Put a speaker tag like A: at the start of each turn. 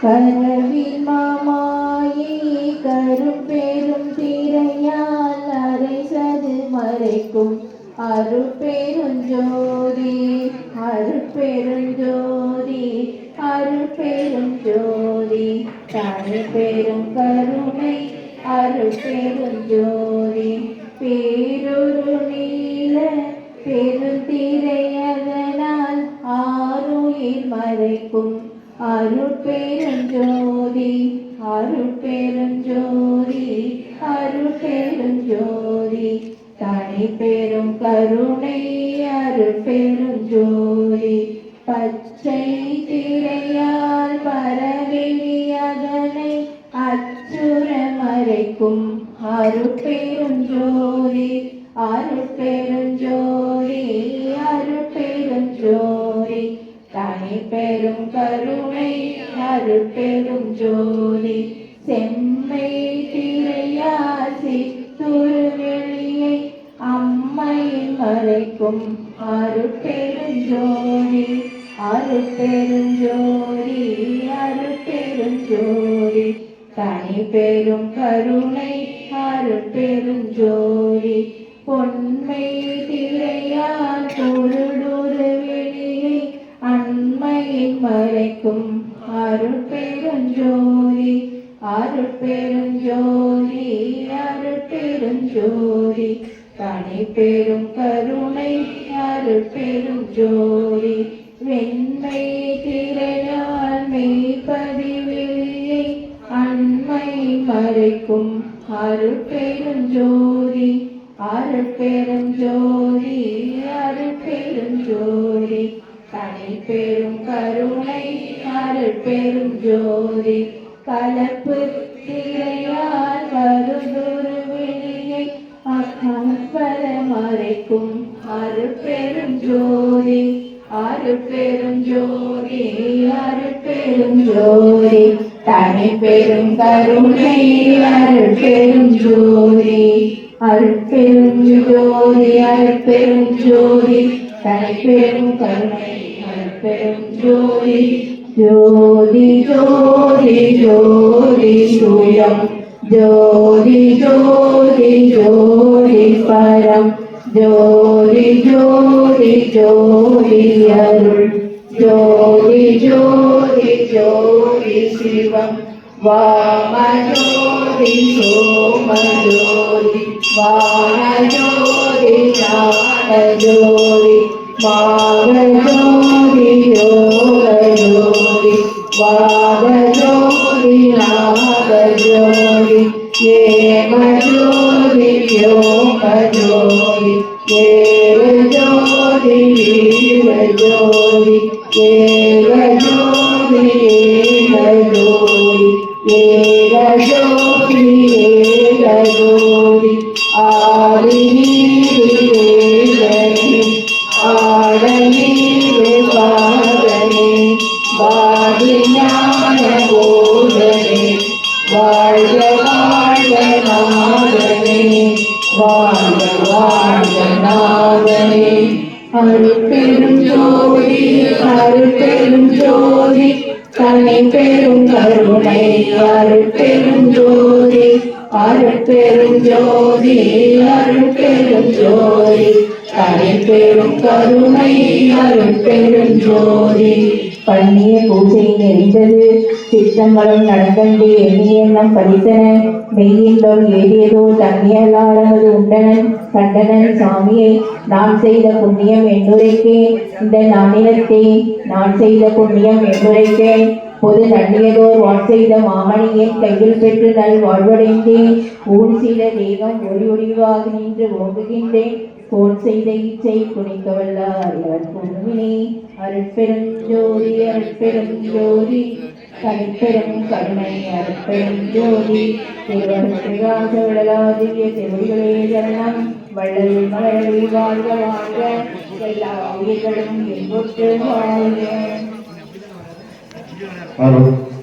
A: கனவில் மாமாயே கரும்பெரும் திரையால் அரைசது மறைக்கும். அருட்பெருஞ்சோதி அருட்பெருஞ்சோதி அருட்பெருஞ்சோதி தனி பெரும் கருணை அருட்பெருஞ்சோதி. பேரொரு நீல பெருந்திரையதனால் அருட்பெருஞ்சோதி அருட்பெருஞ்சோதி அருட்பெருஞ்சோதி. தனி பெரும் கருணை அருட்பெருஞ்சோதி. பச்சை திரையால் பரவெளி அச்சுர மறைக்கும் அருட்பெருஞ்சோதி அருட்பெருஞ்சோதி. பெரும் கருணை அருட்பெரும் ஜோதி. செம்மை திரையாசி துருவெளியை அம்மை மறைக்கும் அருள் பெரும் சித்துரு வெளியை பெரும் மறைக்கும் அருட்பெருஞ்சோதி பெரும் அருட்பெருஞ்சோதி தனி பெரும் கருணை அருட்பெருஞ்சோதி பொன்மை திரை அருட்பெருஞ்சோதி அருட்பெருஞ்சோதி அருட்பெருஞ்சோதி. தனி பெரும் கருணை அருட்பெருஞ்சோதி. வெண்மை திரையால் மெய்ப்பதிவெளியை அண்மை மறைக்கும் அருட்பெருஞ்சோதி. அருட்பெருஞ்சோதி அருட்பெருஞ்சோதி. தனி பெரும் கருணை அருட்பெரும் ஜோதி. கலப்பு திரையால் வருதுரு வெளியை அக்கம்பர மறைக்கும் அருட்பெரும் ஜோதி. அருட்பெரும் ஜோதி அருட்பெரும் ஜோதி. தனி பெரும் கருணை அருட்பெரும் ஜோதி. அருட்பெரும் ஜோதி அருட்பெரும் ஜோதி தனி பெரும் கருணை அருட்பெரும் ஜோதி ஜோதி ஜோதி ஜோதி சுயம் ஜோதி ஜோதி ஜோதி பரம் ஜோதி ஜோதி ஜோதி அருள் ஜோதி ஜோதி ஜோதி சிவம் வாமஜோதி സോമജോതി വാനജോതി ജാനജോതി മാഗജോതി യോഗജോതി വാഗജോതി നാഗജോതി ഏകജോതി യോഗജോതി ഏകജോതി ജീവജോതി ഏകജോതി பாதிஞான போதனே வாழ்க வாழ்க நாதனே வாழ்க வாழ்க நாதனே. அருட்பெரும் ஜோதி அருட்பெரும் ஜோதி தன்னை பெரும் கருணை அருட்பெரும் ஜோதி அருட்பெரும் ஜோதி அருட்பெரும் ஜோதி தனி பெரும் கருணை அருட்பெரும் ஜோதி. பண்ணிய பூஜை நெறிந்தது. சித்தங்களும் நடந்தண்டு எண்ணிய எண்ணம் படித்தன மெய்யின்றோர் ஏறியதோ தன்னியலாளது உண்டனன். கண்டனன் சாமியை நான் செய்த புண்ணியம் என்றுரைக்கேன் இந்த நானிலத்தை நான் செய்த புண்ணியம் என்றுரைக்கேன் பொது நன்னியதோர் வான் செய்த மாமணியின் கையில் பெற்று நல் வாழ்வடைந்தேன். ஊன் செய்த தெய்வம் ஒளி ஒளிவாக நின்று ஓங்குகின்றேன். கோல் செய்த இச்சை துணிக்க வல்லார் எவர் பொன்மினே அருட்பெரும் ஜோதி அருட்பெரும் ஜோதி. தனிப்பெரும் கருணை அருட்பெரும் ஜோதி. திருவருள் பிரகாச விடலாதிய திருவடிகளே சரணம் வள்ளல் மலரில் வாழ்க வாழ்க. எல்லா உயிர்களும் என்பொற்று வாழ்க.
B: அருள்.